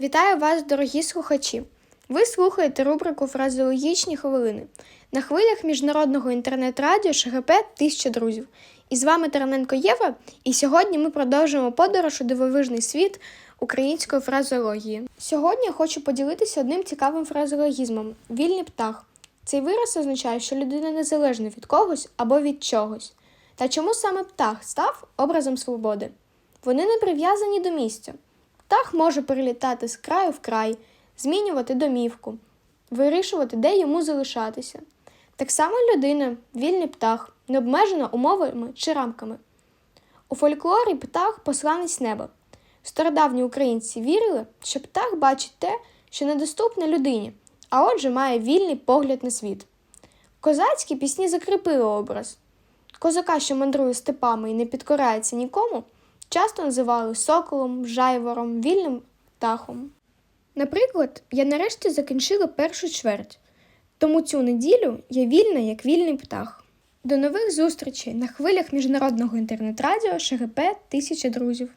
Вітаю вас, дорогі слухачі! Ви слухаєте рубрику Фразеологічні хвилини на хвилях міжнародного інтернет-радіо ШГП Тисяча друзів. І з вами Тараненко Єва, і сьогодні ми продовжуємо подорож у дивовижний світ української фразеології. Сьогодні я хочу поділитися одним цікавим фразеологізмом вільний птах. Цей вираз означає, що людина незалежна від когось або від чогось. Та чому саме птах став образом свободи? Вони не прив'язані до місця. Птах може перелітати з краю в край, змінювати домівку, вирішувати, де йому залишатися. Так само людина, вільний птах, не обмежена умовами чи рамками. У фольклорі птах посланець неба. Стародавні українці вірили, що птах бачить те, що недоступне людині, а отже має вільний погляд на світ. Козацькі пісні закріпили образ. Козака, що мандрує степами і не підкорається нікому, часто називали соколом, жайвором, вільним птахом. Наприклад, я нарешті закінчила першу чверть, тому цю неділю я вільна як вільний птах. До нових зустрічей на хвилях міжнародного інтернет-радіо ШГП Тисяча друзів.